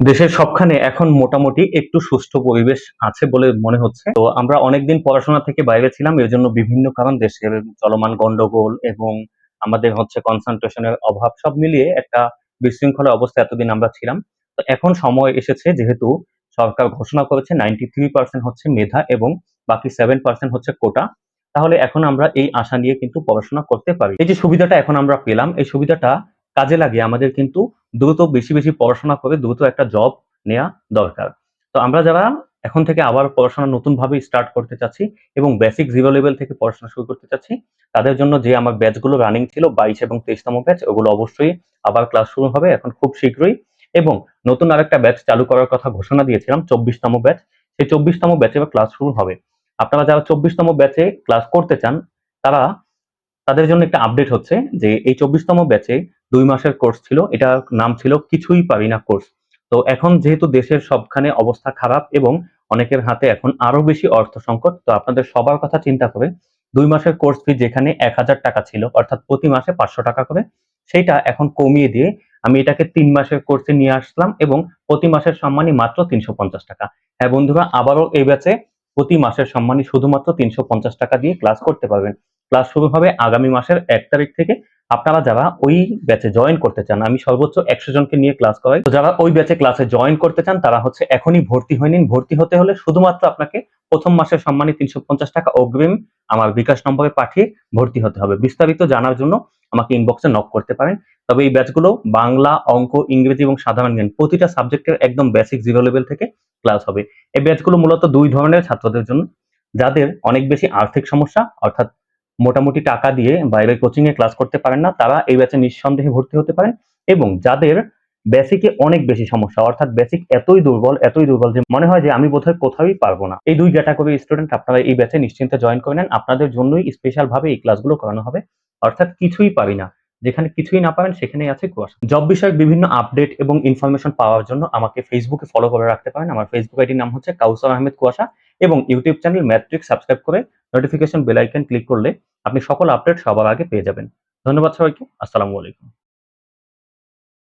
দেশের সবখানে এখন মোটামুটি একটু সুষ্ঠু পরিবেশ আছে বলে মনে হচ্ছে। তো আমরা অনেকদিন পড়াশোনা থেকে বাইরে ছিলাম এর জন্য বিভিন্ন কারণ দেশের চলমান গন্ডগোল এবং আমাদের হচ্ছে কনসেন্ট্রেশনের অভাব সব মিলিয়ে একটা বিশৃঙ্খলা অবস্থা এতদিন আমরা ছিলাম। তো এখন সময় এসেছে যেহেতু সরকার ঘোষণা করেছে নাইনটি থ্রি পার্সেন্ট হচ্ছে মেধা এবং বাকি সেভেন পার্সেন্ট হচ্ছে কোটা তাহলে এখন আমরা এই আশা নিয়ে কিন্তু পড়াশোনা করতে পারি। এই যে সুবিধাটা এখন আমরা পেলাম, এই সুবিধাটা কাজে লাগিয়ে আমাদের কিন্তু দ্রুত বেশি বেশি পড়াশোনা করে দ্রুত একটা জব নেওয়া দরকার। তো আমরা যারা এখন থেকে আবার পড়াশোনা নতুন ভাবে স্টার্ট করতে চাচ্ছি এবং বেসিক জিরো লেভেল থেকে পড়াশোনা শুরু করতে চাচ্ছি, তাদের জন্য যে আমার ব্যাচগুলো রানিং ছিল বাইশ এবং তেইশতম ব্যাচ ওগুলো অবশ্যই আবার ক্লাস শুরু হবে এখন খুব শীঘ্রই। এবং নতুন আরেকটা ব্যাচ চালু করার কথা ঘোষণা দিয়েছিলাম, চব্বিশতম ব্যাচ সেই চব্বিশতম ব্যাচে ক্লাস শুরু হবে। আপনারা যারা চব্বিশতম ব্যাচে ক্লাস করতে চান, তারা তাদের জন্য একটা আপডেট হচ্ছে যে এই চব্বিশতম ব্যাচে দুই মাসের কোর্স ছিল। এটা নাম ছিল কিছুই পারি না কোর্স তো এখন যেহেতু দেশের সবখানে অবস্থা খারাপ এবং অনেকের হাতে এখন আরও বেশি অর্থ সংকট, তো আপনাদের সবার কথা চিন্তা করে দুই মাসের কোর্স ফি যেখানে এক হাজার টাকা ছিল, অর্থাৎ প্রতি মাসে পাঁচশো টাকা করে সেইটা এখন কমিয়ে দিয়ে আমি এটাকে তিন মাসের কোর্সে নিয়ে আসলাম এবং প্রতি মাসের সম্মানী মাত্র তিনশো পঞ্চাশ টাকা। হ্যাঁ বন্ধুরা, আবারও এই ব্যাচে প্রতি মাসের সম্মানী শুধুমাত্র তিনশো পঞ্চাশ টাকা দিয়ে ক্লাস করতে পারবেন। ক্লাস শুরু হবে আগামী মাসের এক তারিখ থেকে। আপনারা যারা ওই ব্যাচে জয়েন করতে চান, আমি সর্বোচ্চ একশো জনকে নিয়ে ক্লাস করাই। তো যারা ওই ব্যাচে ক্লাসে জয়েন করতে চান, তারা হচ্ছে এখনই ভর্তি হয়ে নিন। ভর্তি হতে হলে শুধুমাত্র আপনাকে প্রথম মাসের সম্মানী তিনশো পঞ্চাশ টাকা অগ্রিম আমার বিকাশ নম্বরে পাঠিয়ে ভর্তি হতে হবে। বিস্তারিত জানার জন্য আমাকে ইনবক্সে নক করতে পারেন। তবে এই ব্যাচগুলো বাংলা, অঙ্ক, ইংরেজি এবং সাধারণ জ্ঞান প্রতিটা সাবজেক্টের একদম বেসিক জিরো লেভেল থেকে ক্লাস হবে। এই ব্যাচগুলো মূলত দুই ধরনের ছাত্রদের জন্য। যাদের অনেক বেশি আর্থিক সমস্যা, অর্থাৎ মোটামুটি টাকা দিয়ে বাইরে কোচিং এ ক্লাস করতে পারেন না, তারা এই ব্যাচে নিঃসন্দেহে ভর্তি হতে পারেন এবং যাদের বেসিকে অনেক বেশি সমস্যা, অর্থাৎ বেসিক এতই দুর্বল এতই দুর্বল যে মনে হয় যে আমি বোধহয় কোথাওই পারব না। এই দুই ক্যাটাগরি স্টুডেন্ট আপনারা এই ব্যাচে নিশ্চিন্তে জয়েন করে নেন। আপনাদের জন্যই স্পেশাল ভাবে এই ক্লাসগুলো করানো হবে। অর্থাৎ কিছুই পারি না। যেখানে কিছুই না পাবেন, সেখানেই আছে কুয়াশা। জব বিষয়ক বিভিন্ন আপডেট এবং ইনফরমেশন পাওয়ার জন্য আমাকে ফেসবুকে ফলো করে রাখতে পারেন। আমার ফেসবুক আইডির নাম হচ্ছে কাউসার আহমেদ কুয়াশা এবং ইউটিউব চ্যানেল ম্যাট্রিক সাবস্ক্রাইব করে নোটিফিকেশন বেল আইকন ক্লিক করলে আপনি সকল আপডেট সবার আগে পেয়ে যাবেন। ধন্যবাদ সবাইকে। আসসালামু আলাইকুম।